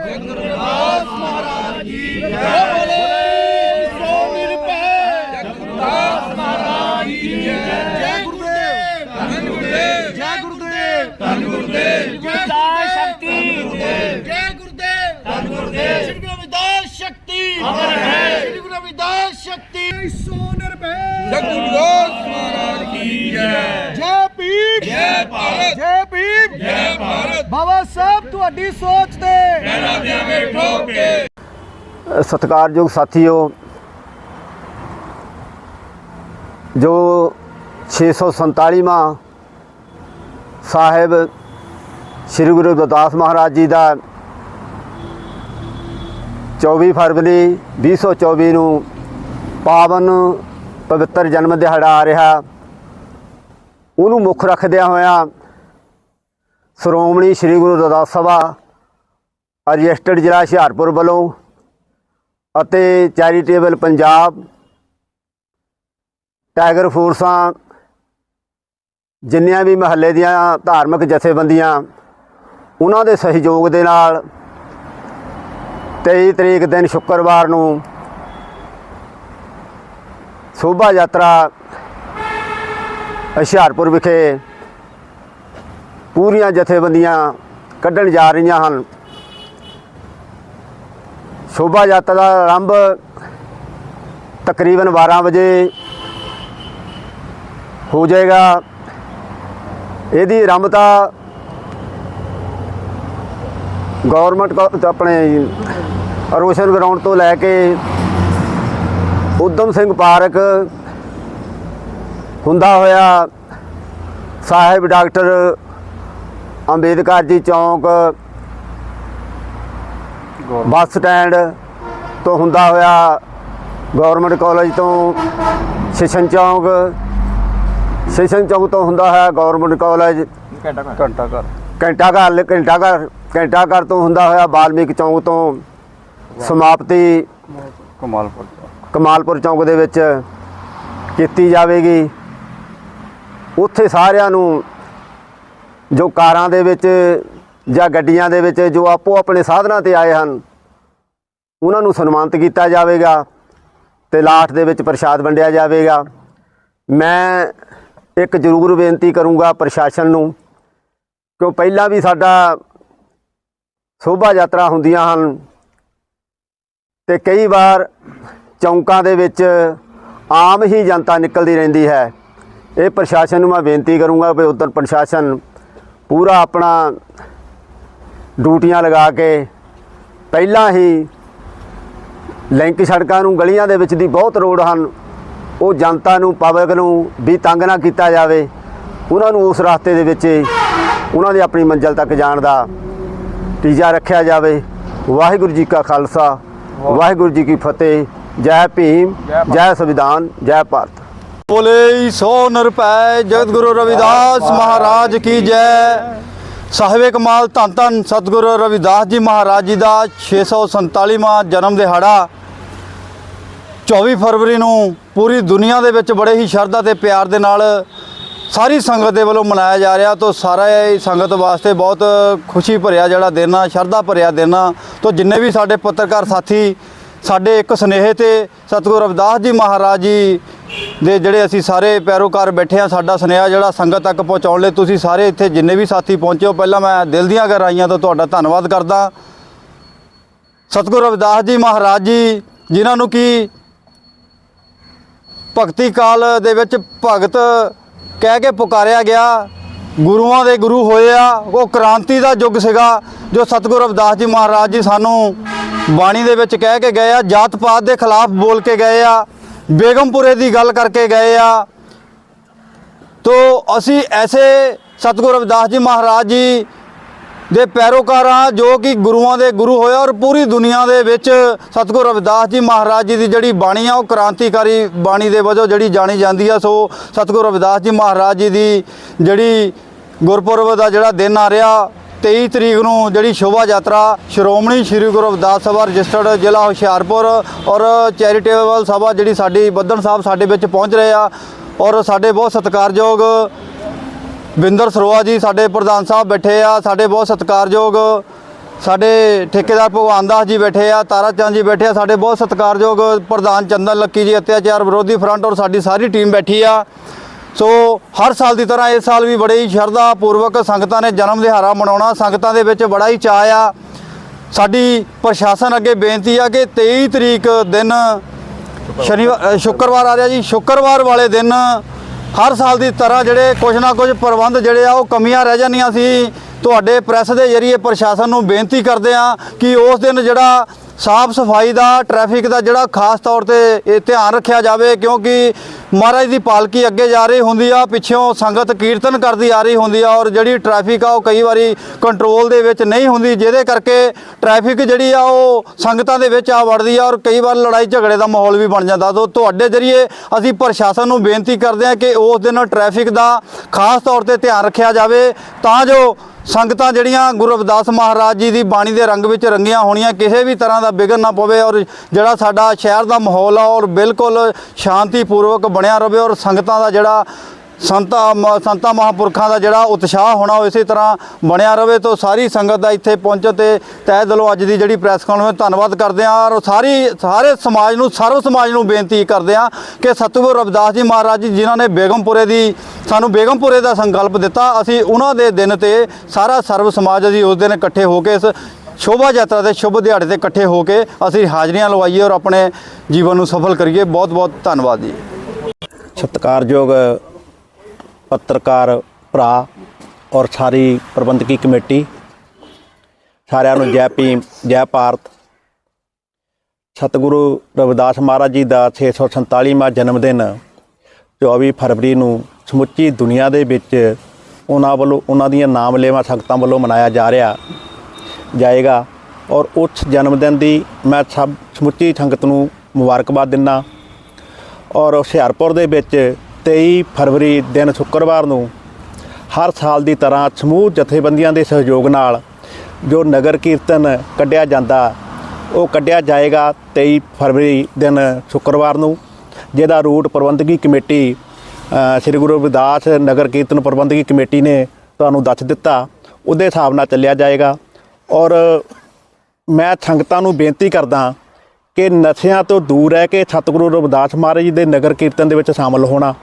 ਜਗਦਾਸ ਮਹਾਰਾਜ ਕੀ ਜੈ ਬੋਲੇ ਸੋ ਨਿਰਭੈ ਜਗਦਾਸ ਮਹਾਰਾਜ ਕੀ ਜੈ ਜੈ ਗੁਰਦੇਵ ਧੰਨ ਗੁਰਦੇਵ ਜੈ ਗੁਰਦੇਵ ਧੰਨ ਗੁਰਦੇਵ ਵਿਦਾਸ ਸ਼ਕਤੀ ਜੈ ਗੁਰਦੇਵ ਧੰਨ ਗੁਰਦੇਵ ਸ੍ਰੀ ਗੁਰੂ ਰਵਿਦਾਸ ਸ਼ਕਤੀ ਅਮਰ ਹੈ ਸ੍ਰੀ ਗੁਰੂ ਰਵਿਦਾਸ ਸ਼ਕਤੀ ਸੋ ਨਿਰਭੈ ਜਗਦਾਸ ਮਹਾਰਾਜ ਕੀ ਜੈ ਜੈ ਭੀਮ ਜੈ ਭਾਰਤ ਜੈ ਭੀਮ ਜੈ ਭਾਰਤ ਬਾਬਾ ਤੁਹਾਡੀ ਸੋਚ ਤੇ। ਪਹਿਰਾ ਦੇਵੇ ਠੋਕ ਕੇ ਸਤਿਕਾਰਯੋਗ ਸਾਥੀਓ ਜੋ 647ਵਾਂ ਸਾਹਿਬ ਸ੍ਰੀ ਗੁਰੂ ਰਵਿਦਾਸ ਮਹਾਰਾਜ ਜੀ ਦਾ 24 ਫਰਵਰੀ 2024 ਨੂੰ ਪਾਵਨ ਪਵਿੱਤਰ ਜਨਮ ਦਿਹਾੜਾ ਆ ਰਿਹਾ, ਉਹਨੂੰ ਮੁੱਖ ਰੱਖਦਿਆਂ ਹੋਇਆਂ ਸ਼੍ਰੋਮਣੀ ਸ੍ਰੀ ਗੁਰੂ ਰਵਿਦਾਸ ਸਭਾ ਰਜਿਸਟਰਡ ਜ਼ਿਲ੍ਹਾ ਹੁਸ਼ਿਆਰਪੁਰ ਵੱਲੋਂ ਅਤੇ ਚੈਰੀਟੇਬਲ ਪੰਜਾਬ, ਟਾਈਗਰ ਫੋਰਸਾਂ, ਜਿੰਨੀਆਂ ਵੀ ਮਹੱਲੇ ਦੀਆਂ ਧਾਰਮਿਕ ਜਥੇਬੰਦੀਆਂ, ਉਹਨਾਂ ਦੇ ਸਹਿਯੋਗ ਦੇ ਨਾਲ 23 ਤਰੀਕ ਦਿਨ ਸ਼ੁੱਕਰਵਾਰ ਨੂੰ ਸ਼ੋਭਾ ਯਾਤਰਾ ਹੁਸ਼ਿਆਰਪੁਰ ਵਿਖੇ ਪੂਰੀਆਂ ਜਥੇਬੰਦੀਆਂ ਕੱਢਣ ਜਾ ਰਹੀਆਂ ਹਨ। ਸ਼ੋਭਾ ਯਾਤਰਾ ਦਾ ਆਰੰਭ ਤਕਰੀਬਨ 12 ਵਜੇ ਹੋ ਜਾਏਗਾ। ਇਹਦੀ ਆਰੰਭਤਾ ਗਵਰਨਮੈਂਟ ਆਪਣੇ ਰੋਸ਼ਨ ਗਰਾਊਂਡ ਤੋਂ ਲੈ ਕੇ ਉਦਮ ਸਿੰਘ ਪਾਰਕ ਹੁੰਦਾ ਹੋਇਆ ਸਾਹਿਬ ਡਾਕਟਰ ਅੰਬੇਦਕਰ ਜੀ ਚੌਂਕ ਬੱਸ ਸਟੈਂਡ ਤੋਂ ਹੁੰਦਾ ਹੋਇਆ ਗਵਰਨਮੈਂਟ ਕਾਲਜ ਤੋਂ ਸੈਸ਼ਨ ਚੌਂਕ ਸੈਸ਼ਨ ਚੌਂਕ ਤੋਂ ਹੁੰਦਾ ਹੋਇਆ ਗਵਰਨਮੈਂਟ ਕਾਲਜ ਘੰਟਾ ਘਰ। ਘੰਟਾ ਘਰ ਘੰਟਾ ਘਰ ਘੰਟਾ ਘਰ ਤੋਂ ਹੁੰਦਾ ਹੋਇਆ ਬਾਲਮੀਕ ਚੌਂਕ ਤੋਂ ਸਮਾਪਤੀ ਕਮਾਲਪੁਰ ਕਮਾਲਪੁਰ ਚੌਂਕ ਦੇ ਵਿੱਚ ਕੀਤੀ ਜਾਵੇਗੀ। ਉੱਥੇ ਸਾਰਿਆਂ ਨੂੰ ਜੋ ਕਾਰਾਂ ਦੇ ਵਿੱਚ ਜਾਂ ਗੱਡੀਆਂ ਦੇ ਵਿੱਚ ਜੋ ਆਪੋ ਆਪਣੇ ਸਾਧਨਾਂ ਤੇ ਆਏ ਹਨ, ਉਹਨਾਂ ਨੂੰ ਸਨਮਾਨਿਤ ਕੀਤਾ ਜਾਵੇਗਾ ਤੇ ਲਾਠ ਦੇ ਵਿੱਚ ਪ੍ਰਸ਼ਾਦ ਵੰਡਿਆ ਜਾਵੇਗਾ। ਮੈਂ ਇੱਕ ਜ਼ਰੂਰ ਬੇਨਤੀ ਕਰੂੰਗਾ ਪ੍ਰਸ਼ਾਸਨ ਨੂੰ, ਕਿਉਂ ਪਹਿਲਾਂ ਵੀ ਸਾਡਾ ਸ਼ੋਭਾ ਯਾਤਰਾ ਹੁੰਦੀਆਂ ਹਨ ਤੇ ਕਈ ਵਾਰ ਚੌਂਕਾਂ ਦੇ ਵਿੱਚ ਆਮ ਹੀ ਜਨਤਾ ਨਿਕਲਦੀ ਰਹਿੰਦੀ ਹੈ। ਇਹ ਪ੍ਰਸ਼ਾਸਨ ਨੂੰ ਮੈਂ ਬੇਨਤੀ ਕਰੂੰਗਾ ਵੀ ਉਧਰ ਪ੍ਰਸ਼ਾਸਨ ਪੂਰਾ ਆਪਣਾ ਡਿਊਟੀਆਂ ਲਗਾ ਕੇ ਪਹਿਲਾਂ ਹੀ ਲਿੰਕ ਸੜਕਾਂ ਨੂੰ ਗਲੀਆਂ ਦੇ ਵਿੱਚ ਦੀ ਬਹੁਤ ਰੋਡ ਹਨ ਉਹ ਜਨਤਾ ਨੂੰ ਪਬਲਿਕ ਨੂੰ ਵੀ ਤੰਗ ਨਾ ਕੀਤਾ ਜਾਵੇ ਉਹਨਾਂ ਨੂੰ ਉਸ ਰਸਤੇ ਦੇ ਵਿੱਚ ਉਹਨਾਂ ਦੀ ਆਪਣੀ ਮੰਜ਼ਿਲ ਤੱਕ ਜਾਣ ਦਾ ਤੀਜਾ ਰੱਖਿਆ ਜਾਵੇ। ਵਾਹਿਗੁਰੂ ਜੀ ਕਾ ਖਾਲਸਾ ਵਾਹਿਗੁਰੂ ਜੀ ਕੀ ਫਤਿਹ। ਜੈ ਭੀਮ ਜੈ ਸੰਵਿਧਾਨ ਜੈ ਭਾਰਤ। ਬੋਲੇ ਸੋ ਨਿਰਭੈ ਜਗਤ ਗੁਰੂ ਰਵਿਦਾਸ ਮਹਾਰਾਜ ਕੀ ਜੈ। ਸਾਹਿਬੇ ਕਮਾਲ ਧੰਨ ਧੰਨ ਸਤਿਗੁਰੂ ਰਵਿਦਾਸ ਜੀ ਮਹਾਰਾਜ ਜੀ ਦਾ 647ਵਾਂ ਜਨਮ ਦਿਹਾੜਾ। 24 ਫਰਵਰੀ ਨੂੰ ਪੂਰੀ ਦੁਨੀਆ ਦੇ ਵਿੱਚ ਬੜੇ ਹੀ ਸ਼ਰਧਾ ਤੇ ਪਿਆਰ ਦੇ ਨਾਲ ਸਾਰੀ ਸੰਗਤ ਦੇ ਵੱਲੋਂ ਮਨਾਇਆ ਜਾ ਰਿਹਾ ਤੋਂ ਸਾਰਾ ਇਹ ਸੰਗਤ ਵਾਸਤੇ ਬਹੁਤ ਖੁਸ਼ੀ ਭਰਿਆ ਜਿਹੜਾ ਦਿਨ ਆ, ਸ਼ਰਧਾ ਭਰਿਆ ਦਿਨ ਆ। ਤੋਂ ਜਿੰਨੇ ਵੀ ਸਾਡੇ ਪੱਤਰਕਾਰ ਸਾਥੀ, ਸਾਡੇ ਇੱਕ ਸੁਨੇਹੇ ਤੇ ਸਤਿਗੁਰੂ ਰਵਿਦਾਸ ਜੀ ਮਹਾਰਾਜ ਜੀ ਦੇ ਜਿਹੜੇ ਅਸੀਂ ਸਾਰੇ ਪੈਰੋਕਾਰ ਬੈਠੇ ਆ ਸਾਡਾ ਸੁਨੇਹਾ ਜਿਹੜਾ ਸੰਗਤ ਤੱਕ ਪਹੁੰਚਾਉਣ ਲਈ ਤੁਸੀਂ ਸਾਰੇ ਇੱਥੇ ਜਿੰਨੇ ਵੀ ਸਾਥੀ ਪਹੁੰਚੇ ਹੋ, ਪਹਿਲਾਂ ਮੈਂ ਦਿਲ ਦੀਆਂ ਗਹਿਰਾਈਆਂ ਤੋਂ ਤੁਹਾਡਾ ਧੰਨਵਾਦ ਕਰਦਾ। ਸਤਿਗੁਰੂ ਰਵਿਦਾਸ ਜੀ ਮਹਾਰਾਜ ਜੀ, ਜਿਨ੍ਹਾਂ ਨੂੰ ਕੀ ਭਗਤੀ ਕਾਲ ਦੇ ਵਿੱਚ ਭਗਤ ਕਹਿ ਕੇ ਪੁਕਾਰਿਆ ਗਿਆ, ਗੁਰੂਆਂ ਦੇ ਗੁਰੂ ਹੋਏ ਆ, ਉਹ ਕ੍ਰਾਂਤੀ ਦਾ ਯੁੱਗ ਸੀਗਾ, ਜੋ ਸਤਿਗੁਰੂ ਰਵਿਦਾਸ ਜੀ ਮਹਾਰਾਜ ਜੀ ਸਾਨੂੰ ਬਾਣੀ ਦੇ ਵਿੱਚ ਕਹਿ ਕੇ ਗਏ ਆ ਜਾਤ ਪਾਤ ਦੇ ਖਿਲਾਫ ਬੋਲ ਕੇ ਗਏ ਆ। ਬੇਗਮਪੁਰੇ ਦੀ ਗੱਲ ਕਰਕੇ ਗਏ ਆ। ਤੋ ਅਸੀਂ ਐਸੇ ਸਤਿਗੁਰੂ ਰਵਿਦਾਸ ਜੀ ਮਹਾਰਾਜ ਜੀ ਦੇ ਪੈਰੋਕਾਰ ਹਾਂ ਜੋ ਕਿ ਗੁਰੂਆਂ ਦੇ ਗੁਰੂ ਹੋਇਆ ਔਰ ਪੂਰੀ ਦੁਨੀਆ ਦੇ ਵਿੱਚ ਸਤਿਗੁਰੂ ਰਵਿਦਾਸ ਜੀ ਮਹਾਰਾਜ ਜੀ ਦੀ ਜਿਹੜੀ ਬਾਣੀ ਆ, ਉਹ ਕ੍ਰਾਂਤੀਕਾਰੀ ਬਾਣੀ ਦੇ ਵਜੋਂ ਜਿਹੜੀ ਜਾਣੀ ਜਾਂਦੀ ਆ, ਸੋ ਸਤਿਗੁਰੂ ਰਵਿਦਾਸ ਜੀ ਮਹਾਰਾਜ ਜੀ ਦੀ ਜਿਹੜੀ ਗੁਰਪੁਰਬ ਦਾ ਜਿਹੜਾ ਦਿਨ ਆ ਰਿਹਾ 23 ਤਰੀਕ ਨੂੰ ਜਿਹੜੀ ਸ਼ੋਭਾ ਯਾਤਰਾ ਸ਼੍ਰੋਮਣੀ ਸ੍ਰੀ ਗੁਰੂ ਰਵਿਦਾਸ ਸਭਾ ਰਜਿਸਟਰਡ ਜ਼ਿਲ੍ਹਾ ਹੁਸ਼ਿਆਰਪੁਰ ਔਰ ਚੈਰੀਟੇਬਲ ਸਭਾ ਜਿਹੜੀ ਸਾਡੀ ਬੱਦਨ ਸਾਹਿਬ ਸਾਡੇ ਵਿੱਚ ਪਹੁੰਚ ਰਹੇ ਆ ਔਰ ਸਾਡੇ ਬਹੁਤ ਸਤਿਕਾਰਯੋਗ ਬਿੰਦਰ ਸਰੋਆ ਜੀ ਸਾਡੇ ਪ੍ਰਧਾਨ ਸਾਹਿਬ ਬੈਠੇ ਆ, ਸਾਡੇ ਬਹੁਤ ਸਤਿਕਾਰਯੋਗ ਸਾਡੇ ਠੇਕੇਦਾਰ ਭਗਵਾਨ ਦਾਸ ਜੀ ਬੈਠੇ ਆ, ਤਾਰਾ ਚੰਦ ਜੀ ਬੈਠੇ ਆ, ਸਾਡੇ ਬਹੁਤ ਸਤਿਕਾਰਯੋਗ ਪ੍ਰਧਾਨ ਚੰਦਨ ਲੱਕੀ ਜੀ, ਅਤਿਆਚਾਰ ਵਿਰੋਧੀ ਫਰੰਟ ਔਰ ਸਾਡੀ ਸਾਰੀ ਟੀਮ ਬੈਠੀ ਆ। ਸੋ ਹਰ ਸਾਲ ਦੀ ਤਰ੍ਹਾਂ ਇਸ ਸਾਲ ਵੀ ਬੜੇ ਹੀ ਸ਼ਰਧਾ ਪੂਰਵਕ ਸੰਗਤਾਂ ਨੇ ਜਨਮ ਦਿਹਾੜਾ ਮਨਾਉਣਾ। ਸੰਗਤਾਂ ਦੇ ਵਿੱਚ ਬੜਾ ਹੀ ਚਾਅ ਆ। ਸਾਡੀ ਪ੍ਰਸ਼ਾਸਨ ਅੱਗੇ ਬੇਨਤੀ ਆ ਕਿ 23 ਤਰੀਕ ਦਿਨ ਸ਼ਨੀਵਾਰ ਸ਼ੁੱਕਰਵਾਰ ਆ ਰਿਹਾ ਜੀ। ਸ਼ੁੱਕਰਵਾਰ ਵਾਲੇ ਦਿਨ ਹਰ ਸਾਲ ਦੀ ਤਰ੍ਹਾਂ ਜਿਹੜੇ ਕੁਝ ਨਾ ਕੁਝ ਪ੍ਰਬੰਧ ਜਿਹੜੇ ਆ ਉਹ ਕਮੀਆਂ ਰਹਿ ਜਾਂਦੀਆਂ। ਸੀ ਤੁਹਾਡੇ ਪ੍ਰੈਸ ਦੇ ਜ਼ਰੀਏ ਪ੍ਰਸ਼ਾਸਨ ਨੂੰ ਬੇਨਤੀ ਕਰਦੇ ਆ ਕਿ ਉਸ ਦਿਨ ਜਿਹੜਾ ਸਾਫ਼ ਸਫ਼ਾਈ ਦਾ, ਟ੍ਰੈਫਿਕ ਦਾ ਜਿਹੜਾ ਖਾਸ ਤੌਰ ਤੇ ਇਹ ਧਿਆਨ ਰੱਖਿਆ ਜਾਵੇ। ਕਿਉਂਕਿ ਮਹਾਰਾਜ ਦੀ ਪਾਲਕੀ ਅੱਗੇ ਜਾ ਰਹੀ ਹੁੰਦੀ ਆ, ਪਿੱਛੋਂ ਸੰਗਤ ਕੀਰਤਨ ਕਰਦੀ ਆ ਰਹੀ ਹੁੰਦੀ ਆ ਔਰ ਜਿਹੜੀ ਟ੍ਰੈਫਿਕ ਆ ਉਹ ਕਈ ਵਾਰੀ ਕੰਟਰੋਲ ਦੇ ਵਿੱਚ ਨਹੀਂ ਹੁੰਦੀ, ਜਿਹਦੇ ਕਰਕੇ ਟ੍ਰੈਫਿਕ ਜਿਹੜੀ ਆ ਉਹ ਸੰਗਤਾਂ ਦੇ ਵਿੱਚ ਆ ਵੜਦੀ ਆ ਔਰ ਕਈ ਵਾਰ ਲੜਾਈ ਝਗੜੇ ਦਾ ਮਾਹੌਲ ਵੀ ਬਣ ਜਾਂਦਾ। ਤੋਂ ਤੁਹਾਡੇ ਜ਼ਰੀਏ ਅਸੀਂ ਪ੍ਰਸ਼ਾਸਨ ਨੂੰ ਬੇਨਤੀ ਕਰਦੇ ਹਾਂ ਕਿ ਉਸ ਦਿਨ ਟ੍ਰੈਫਿਕ ਦਾ ਖਾਸ ਤੌਰ ਤੇ ਧਿਆਨ ਰੱਖਿਆ ਜਾਵੇ, ਤਾਂ ਜੋ ਸੰਗਤਾਂ ਜਿਹੜੀਆਂ ਗੁਰੂ ਰਵਿਦਾਸ ਮਹਾਰਾਜ ਜੀ ਦੀ ਬਾਣੀ ਦੇ ਰੰਗ ਵਿੱਚ ਰੰਗੀਆਂ ਹੋਣੀਆਂ, ਕਿਸੇ ਵੀ ਤਰ੍ਹਾਂ ਦਾ ਵਿਘਨ ਨਾ ਪਵੇ ਔਰ ਜਿਹੜਾ ਸਾਡਾ ਸ਼ਹਿਰ ਦਾ ਮਾਹੌਲ ਆ ਔਰ ਬਿਲਕੁਲ ਸ਼ਾਂਤੀਪੂਰਵਕ ਬਣਿਆ ਰਵੇ ਔਰ ਸੰਗਤਾਂ ਦਾ ਜਿਹੜਾ ਸੰਤਾਂ ਮ- ਸੰਤਾਂ ਮਹਾਂਪੁਰਖਾਂ ਦਾ ਜਿਹੜਾ ਉਤਸ਼ਾਹ ਹੋਣਾ ਉਹ ਇਸੇ ਤਰ੍ਹਾਂ ਬਣਿਆ ਰਵੇ ਤੋਂ ਸਾਰੀ ਸੰਗਤ ਦਾ ਇੱਥੇ ਪਹੁੰਚਣ ਤੇ ਤਹਿ ਦਿਲੋਂ ਅੱਜ ਦੀ ਜਿਹੜੀ ਪ੍ਰੈਸ ਕਾਨਫਰੰਸ ਧੰਨਵਾਦ ਕਰਦੇ ਹਾਂ ਔਰ ਸਾਰੀ, ਸਾਰੇ ਸਮਾਜ ਨੂੰ, ਸਰਵ ਸਮਾਜ ਨੂੰ ਬੇਨਤੀ ਕਰਦੇ ਹਾਂ ਕਿ ਸਤਿਗੁਰੂ ਰਵਿਦਾਸ ਜੀ ਮਹਾਰਾਜ ਜੀ ਜਿਨ੍ਹਾਂ ਨੇ ਬੇਗਮਪੁਰੇ ਦੀ, ਸਾਨੂੰ ਬੇਗਮਪੁਰੇ ਦਾ ਸੰਕਲਪ ਦਿੱਤਾ, ਅਸੀਂ ਉਹਨਾਂ ਦੇ ਦਿਨ ਤੇ ਸਾਰਾ ਸਰਵ ਸਮਾਜ ਅਸੀਂ ਉਸ ਦਿਨ ਇਕੱਠੇ ਹੋ ਕੇ ਇਸ ਸ਼ੋਭਾ ਯਾਤਰਾ ਦੇ ਸ਼ੁਭ ਦਿਹਾੜੇ ਤੇ ਇਕੱਠੇ ਹੋ ਕੇ ਅਸੀਂ ਹਾਜ਼ਰੀਆਂ ਲਵਾਈਏ ਔਰ ਆਪਣੇ ਜੀਵਨ ਨੂੰ ਸਫਲ ਕਰੀਏ। ਬਹੁਤ ਬਹੁਤ ਧੰਨਵਾਦ ਜੀ। ਸਤਿਕਾਰਯੋਗ ਪੱਤਰਕਾਰ ਭਰਾ ਔਰ ਸਾਰੀ ਪ੍ਰਬੰਧਕੀ ਕਮੇਟੀ, ਸਾਰਿਆਂ ਨੂੰ ਜੈ ਭੀਮ, ਜੈ ਭਾਰਤ। ਸਤਿਗੁਰੂ ਰਵਿਦਾਸ ਮਹਾਰਾਜ ਜੀ ਦਾ 647ਵਾਂ ਜਨਮ ਦਿਨ 24 ਫਰਵਰੀ ਨੂੰ ਸਮੁੱਚੀ ਦੁਨੀਆ ਦੇ ਵਿੱਚ ਉਹਨਾਂ ਵੱਲੋਂ, ਉਹਨਾਂ ਦੀਆਂ ਨਾਮ ਨਾਮਲੇਵਾ ਸੰਗਤਾਂ ਵੱਲੋਂ ਮਨਾਇਆ ਜਾ ਰਿਹਾ ਜਾਏਗਾ। ਔਰ ਉਸ ਜਨਮ ਦਿਨ ਦੀ ਮੈਂ ਸਭ ਸਮੁੱਚੀ ਸੰਗਤ ਨੂੰ ਮੁਬਾਰਕਬਾਦ ਦਿੰਦਾ ਔਰ ਹੁਸ਼ਿਆਰਪੁਰ ਦੇ ਵਿੱਚ 23 ਫਰਵਰੀ ਦਿਨ ਸ਼ੁੱਕਰਵਾਰ ਨੂੰ ਹਰ ਸਾਲ ਦੀ ਤਰ੍ਹਾਂ ਸਮੂਹ ਜਥੇਬੰਦੀਆਂ ਦੇ ਸਹਿਯੋਗ ਨਾਲ ਜੋ ਨਗਰ ਕੀਰਤਨ ਕੱਢਿਆ ਜਾਂਦਾ, ਉਹ ਕੱਢਿਆ ਜਾਏਗਾ 23 ਫਰਵਰੀ ਦਿਨ ਸ਼ੁੱਕਰਵਾਰ ਨੂੰ, ਜਿਹਦਾ ਰੂਟ ਪ੍ਰਬੰਧਕੀ ਕਮੇਟੀ ਸ੍ਰੀ ਗੁਰੂ ਰਵਿਦਾਸ ਨਗਰ ਕੀਰਤਨ ਪ੍ਰਬੰਧਕੀ ਕਮੇਟੀ ਨੇ ਤੁਹਾਨੂੰ ਦੱਸ ਦਿੱਤਾ, ਉਹਦੇ ਹਿਸਾਬ ਨਾਲ ਚੱਲਿਆ ਜਾਏਗਾ। ਔਰ ਮੈਂ ਸੰਗਤਾਂ ਨੂੰ ਬੇਨਤੀ ਕਰਦਾ ਕਿ ਨਸ਼ਿਆਂ ਤੋਂ ਦੂਰ ਰਹਿ ਕੇ ਸਤਿਗੁਰੂ ਰਵਿਦਾਸ ਮਹਾਰਾਜ ਜੀ ਦੇ ਨਗਰ ਕੀਰਤਨ ਦੇ ਵਿੱਚ ਸ਼ਾਮਲ ਹੋਣਾ।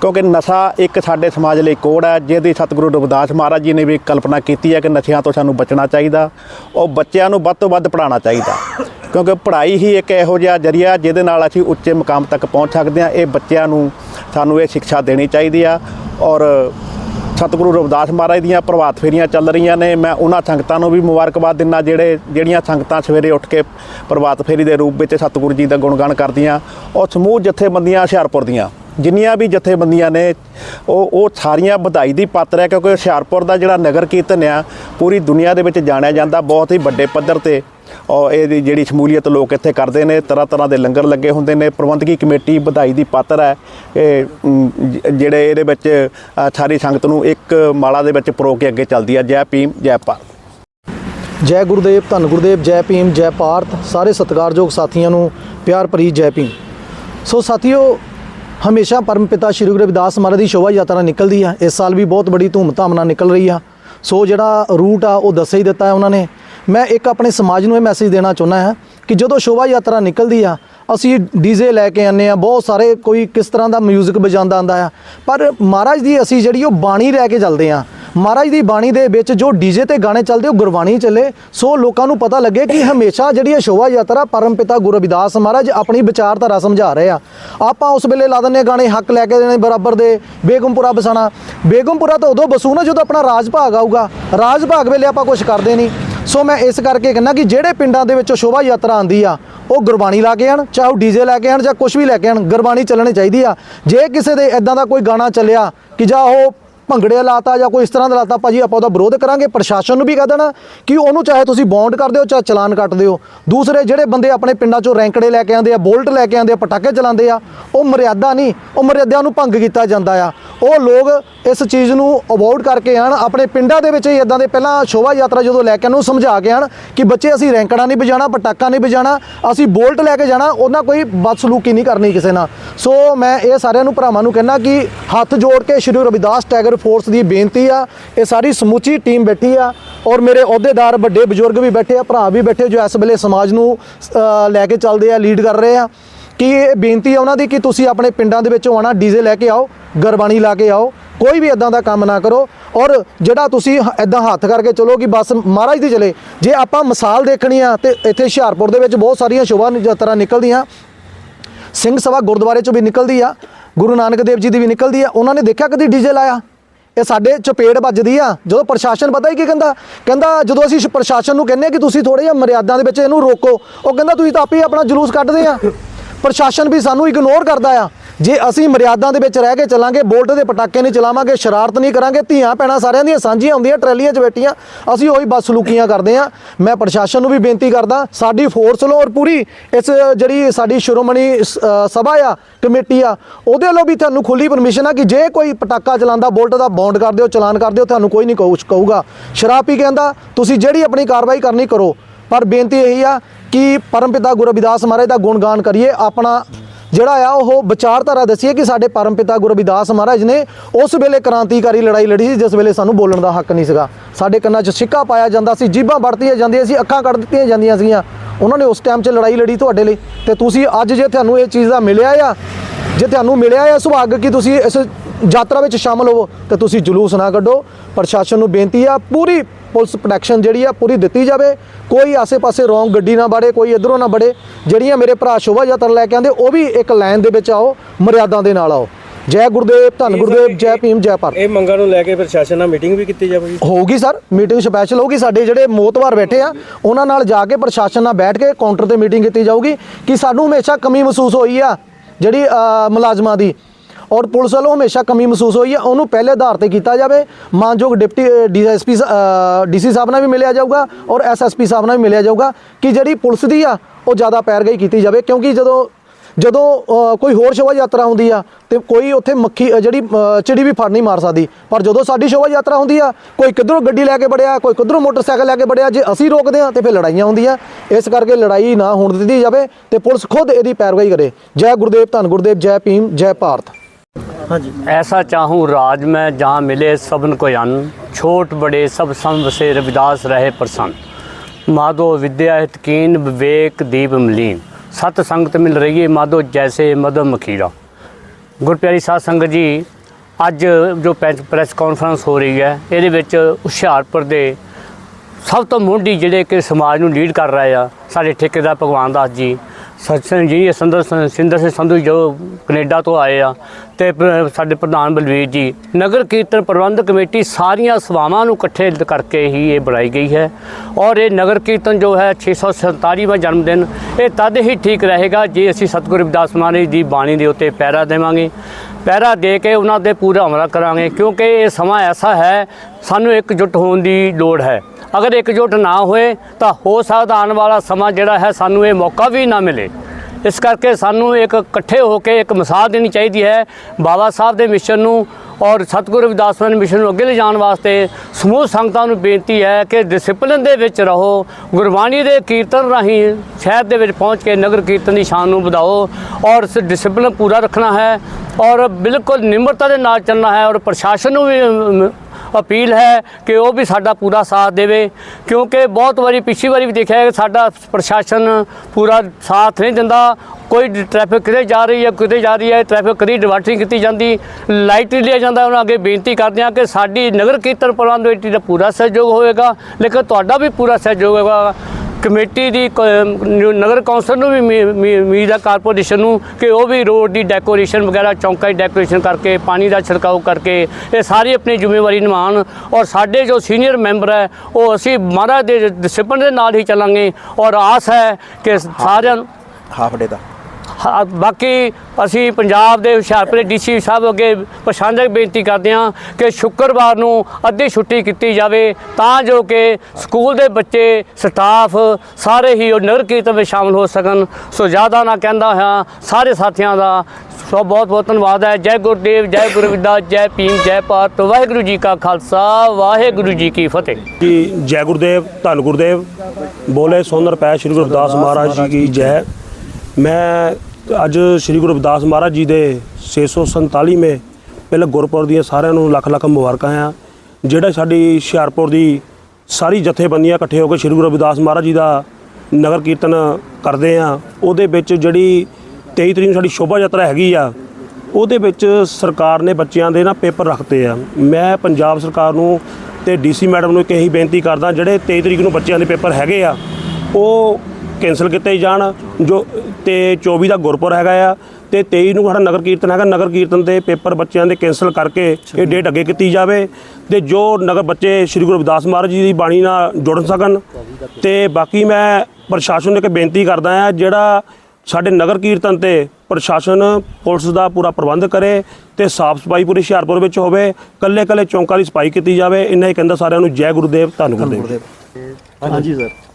ਕਿਉਂਕਿ ਨਸ਼ਾ ਇੱਕ ਸਾਡੇ ਸਮਾਜ ਲਈ ਕੋੜ ਹੈ, ਜਿਹਦੀ ਸਤਿਗੁਰੂ ਰਵਿਦਾਸ ਮਹਾਰਾਜ ਜੀ ਨੇ ਵੀ ਕਲਪਨਾ ਕੀਤੀ ਹੈ ਕਿ ਨਸ਼ਿਆਂ ਤੋਂ ਸਾਨੂੰ ਬਚਣਾ ਚਾਹੀਦਾ, ਉਹ ਬੱਚਿਆਂ ਨੂੰ ਵੱਧ ਤੋਂ ਵੱਧ ਪੜ੍ਹਾਉਣਾ ਚਾਹੀਦਾ। ਕਿਉਂਕਿ ਪੜ੍ਹਾਈ ਹੀ ਇੱਕ ਇਹੋ ਜਿਹਾ ਜਰੀਆ ਜਿਹਦੇ ਨਾਲ ਅਸੀਂ ਉੱਚੇ ਮੁਕਾਮ ਤੱਕ ਪਹੁੰਚ ਸਕਦੇ ਹਾਂ। ਇਹ ਬੱਚਿਆਂ ਨੂੰ ਸਾਨੂੰ ਇਹ ਸਿੱਖਿਆ ਦੇਣੀ ਚਾਹੀਦੀ ਆ ਔਰ ਸਤਿਗੁਰੂ ਰਵਿਦਾਸ ਮਹਾਰਾਜ ਦੀਆਂ ਪ੍ਰਭਾਤ ਫੇਰੀਆਂ ਚੱਲ ਰਹੀਆਂ ਨੇ। ਮੈਂ ਉਹਨਾਂ ਸੰਗਤਾਂ ਨੂੰ ਵੀ ਮੁਬਾਰਕਬਾਦ ਦਿੰਦਾ ਜਿਹੜੇ ਜਿਹੜੀਆਂ ਸੰਗਤਾਂ ਸਵੇਰੇ ਉੱਠ ਕੇ ਪ੍ਰਭਾਤ ਫੇਰੀ ਦੇ ਰੂਪ ਵਿੱਚ ਸਤਿਗੁਰੂ ਜੀ ਦਾ ਗੁਣਗਾਨ ਕਰਦੀਆਂ। ਉਹ ਸਮੂਹ ਜਥੇਬੰਦੀਆਂ ਹੁਸ਼ਿਆਰਪੁਰ ਦੀਆਂ। ਜਿੰਨੀਆਂ ਵੀ ਜਥੇਬੰਦੀਆਂ ਨੇ, ਉਹ ਉਹ ਸਾਰੀਆਂ ਵਧਾਈ ਦੀ ਪਾਤਰ ਹੈ ਕਿਉਂਕਿ ਹੁਸ਼ਿਆਰਪੁਰ ਦਾ ਜਿਹੜਾ ਨਗਰ ਕੀਰਤਨ ਆ, ਪੂਰੀ ਦੁਨੀਆ ਦੇ ਵਿੱਚ ਜਾਣਿਆ ਜਾਂਦਾ। ਬਹੁਤ ਹੀ ਵੱਡੇ ਪੱਧਰ ਤੇ ਔਰ ਇਹਦੀ ਜਿਹੜੀ ਸ਼ਮੂਲੀਅਤ ਲੋਕ ਇੱਥੇ ਕਰਦੇ ਨੇ, ਤਰ੍ਹਾਂ ਤਰ੍ਹਾਂ ਦੇ ਲੰਗਰ ਲੱਗੇ ਹੁੰਦੇ ਨੇ। ਪ੍ਰਬੰਧਕੀ ਕਮੇਟੀ ਵਧਾਈ ਦੀ ਪਾਤਰ ਹੈ। ਇਹ ਜਿਹੜੇ ਇਹਦੇ ਵਿੱਚ ਸਾਰੀ ਸੰਗਤ ਨੂੰ ਇੱਕ ਮਾਲਾ ਦੇ ਵਿੱਚ ਪਰੋ ਕੇ ਅੱਗੇ ਚੱਲਦੀ ਹੈ ਜੈ ਭੀਮ, ਜੈ ਭਾਰਤ। ਜੈ ਗੁਰਦੇਵ, ਧੰਨ ਗੁਰਦੇਵ, ਜੈ ਭੀਮ, ਜੈ ਭਾਰਤ। ਸਾਰੇ ਸਤਿਕਾਰਯੋਗ ਸਾਥੀਆਂ ਨੂੰ ਪਿਆਰ ਭਰੀ ਜੈ ਭੀਮ। ਸੋ ਸਾਥੀਓ, ਹਮੇਸ਼ਾ ਪਰਮ ਪਿਤਾ ਸ਼੍ਰੀ ਗੁਰੂ ਰਵਿਦਾਸ ਮਹਾਰਾਜ ਦੀ ਸ਼ੋਭਾ ਯਾਤਰਾ ਨਿਕਲਦੀ ਆ। ਇਸ ਸਾਲ ਵੀ ਬਹੁਤ ਬੜੀ ਧੂਮਧਾਮ ਨਾਲ ਨਿਕਲ ਰਹੀ ਆ। ਸੋ ਜਿਹੜਾ ਰੂਟ ਆ, ਉਹ ਦੱਸ ਹੀ ਦਿੱਤਾ ਹੈ ਉਹਨਾਂ ਨੇ। ਮੈਂ ਇੱਕ ਆਪਣੇ ਸਮਾਜ ਨੂੰ ਇਹ ਮੈਸੇਜ ਦੇਣਾ ਚਾਹੁੰਦਾ ਹਾਂ ਕਿ ਜਦੋਂ ਸ਼ੋਭਾ ਯਾਤਰਾ ਨਿਕਲਦੀ ਆ, ਅਸੀਂ ਡੀਜ਼ੇ ਲੈ ਕੇ ਆਨੇ ਆ ਬਹੁਤ ਸਾਰੇ ਕੋਈ ਕਿਸ ਤਰ੍ਹਾਂ ਦਾ 뮤직 ਵਜਾਉਂਦਾ ਆਂਦਾ ਆ। ਪਰ ਮਹਾਰਾਜ ਦੀ ਅਸੀਂ ਜਿਹੜੀ ਉਹ ਬਾਣੀ ਲੈ ਕੇ ਚੱਲਦੇ ਆ ਮਹਾਰਾਜ ਦੀ ਬਾਣੀ ਦੇ ਵਿੱਚ ਜੋ ਡੀਜੇ ਤੇ ਗਾਣੇ ਚੱਲਦੇ, ਉਹ ਗੁਰਬਾਣੀ ਚੱਲੇ। ਸੋ ਲੋਕਾਂ ਨੂੰ ਪਤਾ ਲੱਗੇ ਕਿ ਹਮੇਸ਼ਾ ਜਿਹੜੀ ਇਹ ਸ਼ੋਭਾ ਯਾਤਰਾ ਪਰਮ ਪਿਤਾ ਗੁਰੂ ਰਵਿਦਾਸ ਮਹਾਰਾਜ ਆਪਣੀ ਵਿਚਾਰਧਾਰਾ ਸਮਝਾ ਰਹੇ ਆ। ਆਪਾਂ ਉਸ ਵੇਲੇ ਲਾ ਦਿੰਦੇ ਹਾਂ ਗਾਣੇ ਹੱਕ ਲੈ ਕੇ ਦੇਣੇ ਬਰਾਬਰ ਦੇ ਬੇਗਮਪੁਰਾ ਬਸਾਣਾ। ਬੇਗਮਪੁਰਾ ਤਾਂ ਉਦੋਂ ਬਸੂ ਨਾ ਜਦੋਂ ਆਪਣਾ ਰਾਜ ਭਾਗ ਆਊਗਾ। ਰਾਜ ਭਾਗ ਵੇਲੇ ਆਪਾਂ ਕੁਝ ਕਰਦੇ ਨਹੀਂ। ਸੋ ਮੈਂ ਇਸ ਕਰਕੇ ਕਹਿੰਦਾ ਕਿ ਜਿਹੜੇ ਪਿੰਡਾਂ ਦੇ ਵਿੱਚੋਂ ਸ਼ੋਭਾ ਯਾਤਰਾ ਆਂਦੀ ਆ, ਉਹ ਗੁਰਬਾਣੀ ਲਾ ਕੇ ਆਣ, ਚਾਹੇ ਉਹ ਡੀਜੇ ਲੈ ਕੇ ਆਣ ਜਾਂ ਕੁਝ ਵੀ ਲੈ ਕੇ ਆਣ, ਗੁਰਬਾਣੀ ਚੱਲਣੀ ਚਾਹੀਦੀ ਆ। ਜੇ ਕਿਸੇ ਦੇ ਇਦਾਂ ਦਾ ਕੋਈ ਗਾਣਾ ਚੱਲਿਆ ਕਿ ਜਾਂ ਉਹ ਭੰਗੜੇ ਲਾਤਾ ਜਾਂ ਕੋਈ ਇਸ ਤਰ੍ਹਾਂ ਦਾ ਲਾਤਾ ਭਾਜੀ ਆਪਾਂ ਉਹਦਾ ਵਿਰੋਧ ਕਰਾਂਗੇ ਪ੍ਰਸ਼ਾਸਨ ਨੂੰ ਵੀ ਕਹਿ ਦੇਣਾ ਕਿ ਉਹਨੂੰ ਚਾਹੇ ਤੁਸੀਂ ਬੌਂਡ ਕਰ ਦਿਓ ਚਾਹੇ ਚਲਾਨ ਕੱਟ ਦਿਓ। ਦੂਸਰੇ ਜਿਹੜੇ ਬੰਦੇ ਆਪਣੇ ਪਿੰਡਾਂ ਚੋਂ ਰੈਂਕੜੇ ਲੈ ਕੇ ਆਉਂਦੇ ਆ ਬੋਲਟ ਲੈ ਕੇ ਆਉਂਦੇ ਆ ਪਟਾਕੇ ਚਲਾਉਂਦੇ ਆ ਉਹ ਮਰਿਆਦਾ ਨਹੀਂ ਉਹ ਮਰਿਆਦਿਆਂ ਨੂੰ ਭੰਗ ਕੀਤਾ ਜਾਂਦਾ ਆ। ਉਹ ਲੋਕ ਇਸ ਚੀਜ਼ ਨੂੰ ਅਵੋਇਡ ਕਰਕੇ ਆਣ ਆਪਣੇ ਪਿੰਡਾਂ ਦੇ ਵਿੱਚ ਹੀ ਇਦਾਂ ਦੇ ਪਹਿਲਾਂ ਸ਼ੋਭਾ ਯਾਤਰਾ ਜਦੋਂ ਲੈ ਕੇ ਆਉਣ, ਉਹਨੂੰ ਸਮਝਾ ਕੇ ਆਣ ਕਿ ਬੱਚੇ ਅਸੀਂ ਰੈਂਕੜਾ ਨਹੀਂ ਵਜਾਣਾ ਪਟਾਕਾ ਨਹੀਂ ਵਜਾਣਾ ਅਸੀਂ ਬੋਲਟ ਲੈ ਕੇ ਜਾਣਾ ਉਹਨਾਂ ਕੋਈ ਬਦਸਲੂਕੀ ਨਹੀਂ ਕਰਨੀ ਕਿਸੇ ਨਾਲ। ਸੋ ਮੈਂ ਇਹ ਸਾਰਿਆਂ ਨੂੰ ਭਰਾਵਾਂ ਨੂੰ ਕਹਿਣਾ ਕਿ ਹੱਥ ਜੋੜ ਕੇ ਸ਼੍ਰੀ ਰਵਿਦਾਸ ਟੈਗਰ ਫੋਰਸ ਦੀ ਬੇਨਤੀ ਆ, ਇਹ ਸਾਰੀ ਸਮੁੱਚੀ ਟੀਮ ਬੈਠੀ ਆ ਔਰ ਮੇਰੇ ਅਹੁਦੇਦਾਰ ਵੱਡੇ ਬਜ਼ੁਰਗ ਵੀ ਬੈਠੇ ਆ, ਭਰਾ ਵੀ ਬੈਠੇ ਜੋ ਇਸ ਵੇਲੇ ਸਮਾਜ ਨੂੰ ਲੈ ਕੇ ਚੱਲਦੇ ਆ ਲੀਡ ਕਰ ਰਹੇ ਆ। ਕਿ ਇਹ ਬੇਨਤੀ ਆ ਉਹਨਾਂ ਦੀ ਕਿ ਤੁਸੀਂ ਆਪਣੇ ਪਿੰਡਾਂ ਦੇ ਵਿੱਚੋਂ ਆਣਾ ਡੀਜ਼ੇ ਲੈ ਕੇ ਆਓ, ਗਰਬਾਣੀ ਲਾ ਕੇ ਆਓ, ਕੋਈ ਵੀ ਇਦਾਂ ਦਾ ਕੰਮ ਨਾ ਕਰੋ ਔਰ ਜਿਹੜਾ ਤੁਸੀਂ ਇਦਾਂ ਹੱਥ ਕਰਕੇ ਚਲੋ ਕਿ ਬਸ ਮਹਾਰਾਜ ਦੀ ਚਲੇ। ਜੇ ਆਪਾਂ ਮਿਸਾਲ ਦੇਖਣੀ ਆ ਤੇ ਇੱਥੇ ਹੁਸ਼ਿਆਰਪੁਰ ਦੇ ਵਿੱਚ ਬਹੁਤ ਸਾਰੀਆਂ ਸ਼ੋਭਾ ਯਾਤਰਾ ਨਿਕਲਦੀਆਂ। ਸਿੰਘ ਸਭਾ ਗੁਰਦੁਆਰੇ ਚੋਂ ਵੀ ਨਿਕਲਦੀ ਆ, ਗੁਰੂ ਨਾਨਕ ਦੇਵ ਜੀ ਦੀ ਵੀ ਨਿਕਲਦੀ ਆ। ਉਹਨਾਂ ਨੇ ਦੇਖਿਆ ਕਦੀ ਡੀਜੇ ਲਾਇਆ? ਇਹ ਸਾਡੇ ਚਪੇੜ ਵੱਜਦੀ ਆ। ਜਦੋਂ ਪ੍ਰਸ਼ਾਸਨ ਪਤਾ ਹੀ ਕੀ ਕਹਿੰਦਾ? ਕਹਿੰਦਾ, ਜਦੋਂ ਅਸੀਂ ਪ੍ਰਸ਼ਾਸਨ ਨੂੰ ਕਹਿੰਦੇ ਆ ਕਿ ਤੁਸੀਂ ਥੋੜੇ ਜਿਹਾ ਮਰਿਆਦਾ ਦੇ ਵਿੱਚ ਇਹਨੂੰ ਰੋਕੋ, ਉਹ ਕਹਿੰਦਾ, ਤੁਸੀਂ ਤਾਂ ਆਪੇ ਹੀ ਆਪਣਾ ਜਲੂਸ ਕੱਢਦੇ ਆ। ਪ੍ਰਸ਼ਾਸਨ ਵੀ ਸਾਨੂੰ ਇਗਨੋਰ ਕਰਦਾ ਆ। ਜੇ ਅਸੀਂ ਮਰਿਆਦਾ ਦੇ ਵਿੱਚ ਰਹਿ ਕੇ ਚੱਲਾਂਗੇ, ਬੋਲਟ ਦੇ ਪਟਾਕੇ ਨਹੀਂ ਚਲਾਵਾਂਗੇ, ਸ਼ਰਾਰਤ ਨਹੀਂ ਕਰਾਂਗੇ, ਧੀਆਂ ਪੈਣਾ ਸਾਰਿਆਂ ਦੀਆਂ ਸਾਂਝੀਆਂ ਹੁੰਦੀਆਂ, ਟਰੈਲੀਆਂ 'ਚ ਬੈਠੀਆਂ, ਅਸੀਂ ਉਹੀ ਬਸ ਸਲੂਕੀਆਂ ਕਰਦੇ ਆ ਮੈਂ ਪ੍ਰਸ਼ਾਸਨ ਨੂੰ ਵੀ ਬੇਨਤੀ ਕਰਦਾ, ਸਾਡੀ ਫੋਰਸ ਵੱਲੋਂ ਔਰ ਪੂਰੀ ਇਸ ਜਿਹੜੀ ਸਾਡੀ ਸ਼੍ਰੋਮਣੀ ਸ- ਸਭਾ ਆ, ਕਮੇਟੀ ਆ, ਉਹਦੇ ਵੱਲੋਂ ਵੀ ਤੁਹਾਨੂੰ ਖੁੱਲੀ ਪਰਮਿਸ਼ਨ ਆ ਕਿ ਜੇ ਕੋਈ ਪਟਾਕਾ ਚਲਾਉਂਦਾ, ਬੋਲਟ ਦਾ ਬੌਂਡ ਕਰ ਦਿਓ, ਚਲਾਨ ਕਰ ਦਿਓ, ਤੁਹਾਨੂੰ ਕੋਈ ਨਹੀਂ ਕਹੂ, ਕਹੂਗਾ। ਸ਼ਰਾਬ ਪੀ ਕਹਿੰਦਾ, ਤੁਸੀਂ ਜਿਹੜੀ ਆਪਣੀ ਕਾਰਵਾਈ ਕਰਨੀ ਕਰੋ। ਪਰ ਬੇਨਤੀ ਇਹੀ ਆ ਕਿ ਪਰਮਪਿਤਾ ਗੁਰੂ ਰਵਿਦਾਸ ਮਹਾਰਾਜ ਦਾ ਗੁਣਗਾਨ ਕਰੀਏ, ਆਪਣਾ ਜਿਹੜਾ ਆ ਉਹ ਵਿਚਾਰਧਾਰਾ ਦੱਸੀਏ ਕਿ ਸਾਡੇ ਪਰਮ ਪਿਤਾ ਗੁਰੂ ਰਵਿਦਾਸ ਮਹਾਰਾਜ ਨੇ ਉਸ ਵੇਲੇ ਕ੍ਰਾਂਤੀਕਾਰੀ ਲੜਾਈ ਲੜੀ ਸੀ, ਜਿਸ ਵੇਲੇ ਸਾਨੂੰ ਬੋਲਣ ਦਾ ਹੱਕ ਨਹੀਂ ਸੀਗਾ। ਸਾਡੇ ਕੰਨਾਂ 'ਚ ਸਿੱਕਾ ਪਾਇਆ ਜਾਂਦਾ ਸੀ ਜੀਭਾਂ ਵੜਤੀਆਂ ਜਾਂਦੀਆਂ ਸੀ, ਅੱਖਾਂ ਕੱਢ ਦਿੱਤੀਆਂ ਜਾਂਦੀਆਂ ਸੀਗੀਆਂ। ਉਹਨਾਂ ਨੇ ਉਸ ਟਾਈਮ 'ਚ ਲੜਾਈ ਲੜੀ ਤੁਹਾਡੇ ਲਈ। ਤੇ ਤੁਸੀਂ ਅੱਜ ਜੇ ਤੁਹਾਨੂੰ ਇਹ ਚੀਜ਼ ਦਾ ਮਿਲਿਆ ਆ, ਜੇ ਤੁਹਾਨੂੰ ਮਿਲਿਆ ਹੈ ਸੁਭਾਗ ਕਿ ਤੁਸੀਂ ਇਸ ਯਾਤਰਾ ਵਿੱਚ ਸ਼ਾਮਲ ਹੋਵੋ, ਤੇ ਤੁਸੀਂ ਜਲੂਸ ਨਾ ਕੱਢੋ। ਪ੍ਰਸ਼ਾਸਨ ਨੂੰ ਬੇਨਤੀ ਆ, ਪੂਰੀ ਪੁਲਿਸ ਪ੍ਰੋਟੈਕਸ਼ਨ ਜਿਹੜੀ ਆ ਪੂਰੀ ਦਿੱਤੀ ਜਾਵੇ। ਕੋਈ ਆਸੇ-ਪਾਸੇ ਰੋਂਗ ਗੱਡੀ ਨਾ ਵੜੇ ਕੋਈ ਇਧਰੋਂ ਨਾ ਵੜੇ। ਜਿਹੜੀਆਂ ਮੇਰੇ ਭਰਾ ਸ਼ੋਭਾ ਯਾਤਰਾ ਲੈ ਕੇ ਆਂਦੇ ਉਹ ਵੀ ਇੱਕ ਲਾਈਨ ਦੇ ਵਿੱਚ ਆਓ ਮਰਿਆਦਾ ਦੇ ਨਾਲ ਆਓ। ਜੈ ਗੁਰਦੇਵ ਧੰਨ ਗੁਰਦੇਵ ਜੈ ਭੀਮ ਜੈ ਭਾਰਤ। ਇਹ ਮੰਗਾਂ ਨੂੰ ਲੈ ਕੇ ਪ੍ਰਸ਼ਾਸਨ ਨਾਲ ਮੀਟਿੰਗ ਵੀ ਕੀਤੀ ਜਾਵੇਗੀ। ਹੋਊਗੀ ਸਰ ਮੀਟਿੰਗ ਸਪੈਸ਼ਲ ਹੋਊਗੀ। ਸਾਡੇ ਜਿਹੜੇ ਮੋਤਵਾਰ ਬੈਠੇ ਆ ਉਹਨਾਂ ਨਾਲ ਜਾ ਕੇ ਪ੍ਰਸ਼ਾਸਨ ਨਾਲ ਬੈਠ ਕੇ ਕਾਊਂਟਰ ਤੇ ਮੀਟਿੰਗ ਕੀਤੀ ਜਾਊਗੀ। ਕਿ ਸਾਨੂੰ ਹਮੇਸ਼ਾ ਕਮੀ ਮਹਿਸੂਸ ਹੋਈ ਆ ਜਿਹੜੀ ਮੁਲਾਜ਼ਮਾਂ ਦੀ। ਔਰ ਪੁਲਿਸ ਵੱਲੋਂ ਹਮੇਸ਼ਾ ਕਮੀ ਮਹਿਸੂਸ ਹੋਈ ਆ ਉਹਨੂੰ ਪਹਿਲੇ ਆਧਾਰ ਤੇ ਕੀਤਾ ਜਾਵੇ। ਮਾਨਯੋਗ ਡਿਪਟੀ ਡੀਐਸਪੀ ਡੀਸੀ ਸਾਹਿਬ ਨਾਲ ਵੀ ਮਿਲਿਆ ਜਾਊਗਾ ਔਰ ਐਸਐਸਪੀ ਸਾਹਿਬ ਨਾਲ ਵੀ ਮਿਲਿਆ ਜਾਊਗਾ ਕਿ ਜਿਹੜੀ ਪੁਲਿਸ ਦੀ ਆ, ਉਹ ਜ਼ਿਆਦਾ ਪੈਰਗਈ ਕੀਤੀ ਜਾਵੇ। ਕਿਉਂਕਿ ਜਦੋਂ ਜਦੋਂ ਕੋਈ ਹੋਰ ਸ਼ੋਭਾ ਯਾਤਰਾ ਹੁੰਦੀ ਆ ਤੇ ਕੋਈ ਉੱਥੇ ਮੱਖੀ ਜਿਹੜੀ ਚਿੜੀ ਵੀ ਫੜ ਨਹੀਂ ਮਾਰ ਸਕਦੀ। ਪਰ ਜਦੋਂ ਸਾਡੀ ਸ਼ੋਭਾ ਯਾਤਰਾ ਹੁੰਦੀ ਆ, ਕੋਈ ਕਿੱਧਰੋਂ ਗੱਡੀ ਲੈ ਕੇ ਬੜਿਆ ਕੋਈ ਕਿੱਧਰੋਂ ਮੋਟਰਸਾਈਕਲ ਲੈ ਕੇ ਬੜਿਆ ਜੇ ਅਸੀਂ ਰੋਕਦੇ ਆ ਤੇ ਫਿਰ ਲੜਾਈਆਂ ਹੁੰਦੀਆਂ। ਇਸ ਕਰਕੇ ਲੜਾਈ ਨਾ ਹੋਣ ਦਿੱਤੀ ਜਾਵੇ ਤੇ ਪੁਲਿਸ ਖੁਦ ਇਹਦੀ ਪੈਰਵਾਈ ਕਰੇ। ਜੈ ਗੁਰਦੇਵ, ਧੰਨ ਗੁਰਦੇਵ, ਜੈ ਭੀਮ, ਜੈ ਭਾਰਤ। ऐसा चाहूँ राज में जहाँ मिले सबन को अन्न छोट बड़े सब सम बसे रविदास रहे प्रसन्न माधो विद्या हित कीन विवेक दीप मलीन सत संगत मिल रही है माधो जैसे मधु मखीरा ਗੁਰਪਿਆਰੀ ਸਾਧ ਸੰਗਤ ਜੀ ਅੱਜ ਜੋ ਪ੍ਰੈਸ ਪ੍ਰੈਸ ਕਾਨਫਰੰਸ ਹੋ ਰਹੀ ਹੈ ਇਹਦੇ ਵਿੱਚ ਹੁਸ਼ਿਆਰਪੁਰ ਦੇ ਸਭ ਤੋਂ ਮੁੱਢੀ ਜਿਹੜੇ ਕਿ ਸਮਾਜ ਨੂੰ ਲੀਡ ਕਰ ਰਹੇ ਆ ਸਾਡੇ ਠੇਕੇਦਾਰ ਭਗਵਾਨ ਦਾਸ ਜੀ ਸਚਨ ਜੀ ਸੰਦਰ ਸਿੰਦਰ ਸਿੰਘ ਸੰਧੂ ਜੋ ਕੈਨੇਡਾ ਤੋਂ ਆਏ ਆ ਤੇ ਸਾਡੇ ਪ੍ਰਧਾਨ ਬਲਵੀਰ ਜੀ। ਨਗਰ ਕੀਰਤਨ ਪ੍ਰਬੰਧਕ ਕਮੇਟੀ ਸਾਰੀਆਂ ਸਭਾਵਾਂ ਨੂੰ ਇਕੱਠੇ ਕਰਕੇ ਹੀ ਇਹ ਬਣਾਈ ਗਈ ਹੈ ਔਰ ਇਹ ਨਗਰ ਕੀਰਤਨ ਜੋ ਹੈ 647ਵਾਂ ਜਨਮ ਦਿਨ, ਇਹ ਤਦ ਹੀ ਠੀਕ ਰਹੇਗਾ ਜੇ ਅਸੀਂ ਸਤਿਗੁਰੂ ਰਵਿਦਾਸ ਮਹਾਰਾਜ ਦੀ ਬਾਣੀ ਦੇ ਉੱਤੇ ਪੈਰਾ ਦੇਵਾਂਗੇ। ਪਹਿਰਾ ਦੇ ਕੇ ਉਹਨਾਂ ਤੇ ਪੂਰਾ ਹਮਲਾ ਕਰਾਂਗੇ, ਕਿਉਂਕਿ ਇਹ ਸਮਾਂ ਐਸਾ ਹੈ, ਸਾਨੂੰ ਇਕਜੁੱਟ ਹੋਣ ਦੀ ਲੋੜ ਹੈ। ਅਗਰ ਇਕਜੁੱਟ ਨਾ ਹੋਏ, ਤਾਂ ਹੋ ਸਕਦਾ ਆਉਣ ਵਾਲਾ ਸਮਾਂ ਜਿਹੜਾ ਹੈ, ਸਾਨੂੰ ਇਹ ਮੌਕਾ ਵੀ ਨਾ ਮਿਲੇ। ਇਸ ਕਰਕੇ ਸਾਨੂੰ ਇੱਕ ਇਕੱਠੇ ਹੋ ਕੇ ਇੱਕ ਮਿਸਾਲ ਦੇਣੀ ਚਾਹੀਦੀ ਹੈ। ਬਾਬਾ ਸਾਹਿਬ ਦੇ ਮਿਸ਼ਨ ਨੂੰ ਔਰ ਸਤਿਗੁਰੂ ਰਵਿਦਾਸ ਮਹਾਰਾਜ ਮਿਸ਼ਨ ਨੂੰ ਅੱਗੇ ਲਿਜਾਣ ਵਾਸਤੇ ਸਮੂਹ ਸੰਗਤਾਂ ਨੂੰ ਬੇਨਤੀ ਹੈ ਕਿ ਡਿਸਪਲਿਨ ਦੇ ਵਿੱਚ ਰਹੋ, ਗੁਰਬਾਣੀ ਦੇ ਕੀਰਤਨ ਰਾਹੀਂ ਸ਼ਹਿਰ ਦੇ ਵਿੱਚ ਪਹੁੰਚ ਕੇ ਨਗਰ ਕੀਰਤਨ ਦੀ ਸ਼ਾਨ ਨੂੰ ਵਧਾਓ ਔਰ ਇਸ ਡਿਸਪਲਿਨ ਪੂਰਾ ਰੱਖਣਾ ਹੈ ਔਰ ਬਿਲਕੁਲ ਨਿਮਰਤਾ ਦੇ ਨਾਲ ਚੱਲਣਾ ਹੈ ਔਰ ਪ੍ਰਸ਼ਾਸਨ ਨੂੰ ਵੀ ਅਪੀਲ ਹੈ ਕਿ ਉਹ ਵੀ ਸਾਡਾ ਪੂਰਾ ਸਾਥ ਦੇਵੇ ਕਿਉਂਕਿ ਬਹੁਤ ਵਾਰੀ ਪਿਛਲੀ ਵਾਰੀ ਵੀ ਦੇਖਿਆ ਹੈ ਕਿ ਸਾਡਾ ਪ੍ਰਸ਼ਾਸਨ ਪੂਰਾ ਸਾਥ ਨਹੀਂ ਦਿੰਦਾ ਕੋਈ ਟ੍ਰੈਫਿਕ ਕਿਤੇ ਜਾ ਰਹੀ ਹੈ, ਕਿਤੇ ਜਾ ਰਹੀ ਹੈ ਟ੍ਰੈਫਿਕ ਕਦੀ ਡਿਵਰਟਿੰਗ ਕੀਤੀ ਜਾਂਦੀ। ਲਾਈਟ ਨਹੀਂ ਲਿਆ ਜਾਂਦਾ, ਉਹਨਾਂ ਅੱਗੇ ਬੇਨਤੀ ਕਰਦੇ ਹਾਂ ਕਿ ਸਾਡੀ ਨਗਰ ਕੀਰਤਨ ਪ੍ਰਬੰਧ ਕਮੇਟੀ ਦਾ ਪੂਰਾ ਸਹਿਯੋਗ ਹੋਵੇਗਾ ਲੇਕਿਨ ਤੁਹਾਡਾ ਵੀ ਪੂਰਾ ਸਹਿਯੋਗ ਹੋਵੇਗਾ ਕਮੇਟੀ ਦੀ ਕ- ਨਗਰ ਕੌਂਸਲ ਨੂੰ ਵੀ ਉਮੀਦ ਹੈ, ਕਾਰਪੋਰੇਸ਼ਨ ਨੂੰ, ਕਿ ਉਹ ਵੀ ਰੋਡ ਦੀ ਡੈਕੋਰੇਸ਼ਨ ਵਗੈਰਾ, ਚੌਂਕਾਂ ਦੀ ਡੈਕੋਰੇਸ਼ਨ ਕਰਕੇ, ਪਾਣੀ ਦਾ ਛਿੜਕਾਓ ਕਰਕੇ, ਇਹ ਸਾਰੀ ਆਪਣੀ ਜ਼ਿੰਮੇਵਾਰੀ ਨਿਭਾਉਣ। ਔਰ ਸਾਡੇ ਜੋ ਸੀਨੀਅਰ ਮੈਂਬਰ ਹੈ, ਉਹ ਅਸੀਂ ਮਹਾਰਾਜ ਦੇ ਡਿਸਪਲਿਨ ਦੇ ਨਾਲ ਹੀ ਚੱਲਾਂਗੇ। ਔਰ ਆਸ ਹੈ ਕਿ ਸਾਰਿਆਂ ਨੂੰ ਹਾਫ ਡੇ ਦਾ। ਹਾਂ, ਬਾਕੀ ਅਸੀਂ ਪੰਜਾਬ ਦੇ ਹੁਸ਼ਿਆਰਪੁਰ ਦੇ ਡੀਸੀ ਸਾਹਿਬ ਅੱਗੇ ਪ੍ਰਸ਼ਾਸਨਕ ਬੇਨਤੀ ਕਰਦੇ ਹਾਂ ਕਿ ਸ਼ੁੱਕਰਵਾਰ ਨੂੰ ਅੱਧੀ ਛੁੱਟੀ ਕੀਤੀ ਜਾਵੇ ਤਾਂ ਜੋ ਕਿ ਸਕੂਲ ਦੇ ਬੱਚੇ ਸਟਾਫ ਸਾਰੇ ਹੀ ਉਹ ਨਗਰ ਕੀਰਤਨ ਵਿੱਚ ਸ਼ਾਮਲ ਹੋ ਸਕਣ। ਸੋ ਜ਼ਿਆਦਾ ਨਾ ਕਹਿੰਦਾ ਹਾਂ ਸਾਰੇ ਸਾਥੀਆਂ ਦਾ ਸੋ ਬਹੁਤ ਬਹੁਤ ਧੰਨਵਾਦ ਹੈ। ਜੈ ਗੁਰਦੇਵ ਜੈ ਗੁਰੂ ਰਵਿਦਾਸ ਜੈ ਭੀਮ ਜੈ ਭਾਰਤ। ਵਾਹਿਗੁਰੂ ਜੀ ਕਾ ਖਾਲਸਾ ਵਾਹਿਗੁਰੂ ਜੀ ਕੀ ਫਤਿਹ। ਜੀ ਜੈ ਗੁਰਦੇਵ ਧੰਨ ਗੁਰਦੇਵ। ਬੋਲੇ ਸੋਨਰ ਪੈ ਸ੍ਰੀ ਗੁਰਦਾਸ ਮਹਾਰਾਜ ਜੀ ਕੀ ਜੈ। ਮੈਂ ਅੱਜ ਸ੍ਰੀ ਗੁਰੂ ਰਵਿਦਾਸ ਮਹਾਰਾਜ ਜੀ ਦੇ 647ਵੇਂ ਪਹਿਲਾਂ ਗੁਰਪੁਰਬ ਦੀਆਂ ਸਾਰਿਆਂ ਨੂੰ ਲੱਖ ਲੱਖ ਮੁਬਾਰਕਾਂ ਆ, ਜਿਹੜਾ ਸਾਡੀ ਹੁਸ਼ਿਆਰਪੁਰ ਦੀ ਸਾਰੀ ਜਥੇਬੰਦੀਆਂ ਇਕੱਠੇ ਹੋ ਕੇ ਸ੍ਰੀ ਗੁਰੂ ਰਵਿਦਾਸ ਮਹਾਰਾਜ ਜੀ ਦਾ ਨਗਰ ਕੀਰਤਨ ਕਰਦੇ ਆ, ਉਹਦੇ ਵਿੱਚ ਜਿਹੜੀ 23 ਤਰੀਕ ਨੂੰ ਸਾਡੀ ਸ਼ੋਭਾ ਯਾਤਰਾ ਹੈਗੀ ਆ, ਉਹਦੇ ਵਿੱਚ ਸਰਕਾਰ ਨੇ ਬੱਚਿਆਂ ਦੇ ਨਾ ਪੇਪਰ ਰੱਖਤੇ ਆ। ਮੈਂ ਪੰਜਾਬ ਸਰਕਾਰ ਨੂੰ ਤੇ ਡੀਸੀ ਮੈਡਮ ਨੂੰ ਇੱਕ ਇਹੀ ਬੇਨਤੀ ਕਰਦਾ, ਜਿਹੜੇ 23 ਤਰੀਕ ਨੂੰ ਬੱਚਿਆਂ ਦੇ ਪੇਪਰ ਹੈਗੇ ਆ, ਉਹ ਕੈਂਸਲ ਕੀਤੇ ਜਾਣ ਜੋ ਤੇ 24 ਦਾ ਗੁਰਪੁਰ ਹੈਗਾ ਆ ਤੇ 23 ਨੂੰ ਸਾਡਾ ਨਗਰ ਕੀਰਤਨ ਹੈਗਾ ਨਗਰ ਕੀਰਤਨ ਦੇ ਪੇਪਰ ਬੱਚਿਆਂ ਦੇ ਕੈਂਸਲ ਕਰਕੇ ਇਹ ਡੇਟ ਅੱਗੇ ਕੀਤੀ ਜਾਵੇ ਤੇ ਜੋ ਨਗਰ ਬੱਚੇ ਸ੍ਰੀ ਗੁਰੂ ਰਵਿਦਾਸ ਮਹਾਰਾਜ ਜੀ ਦੀ ਬਾਣੀ ਨਾਲ ਜੁੜ ਸਕਣ ਤੇ ਬਾਕੀ ਮੈਂ ਪ੍ਰਸ਼ਾਸਨ ਨੂੰ ਇੱਕ ਬੇਨਤੀ ਕਰਦਾ ਆ ਜਿਹੜਾ ਸਾਡੇ ਨਗਰ ਕੀਰਤਨ ਤੇ ਪ੍ਰਸ਼ਾਸਨ ਪੁਲਿਸ ਦਾ ਪੂਰਾ ਪ੍ਰਬੰਧ ਕਰੇ ਤੇ ਸਾਫ਼ ਸਫ਼ਾਈ ਪੂਰੀ ਹੁਸ਼ਿਆਰਪੁਰ ਵਿੱਚ ਹੋਵੇ ਕੱਲੇ ਕੱਲੇ ਚੌਂਕਾਂ ਦੀ ਸਫ਼ਾਈ ਕੀਤੀ ਜਾਵੇ ਇੰਨਾ ਹੀ ਕਹਿੰਦਾ ਸਾਰਿਆਂ ਨੂੰ ਜੈ ਗੁਰੂਦੇਵ ਧੰਨ ਗੁਰੂਦੇਵ ਹਾਂਜੀ ਸਰ।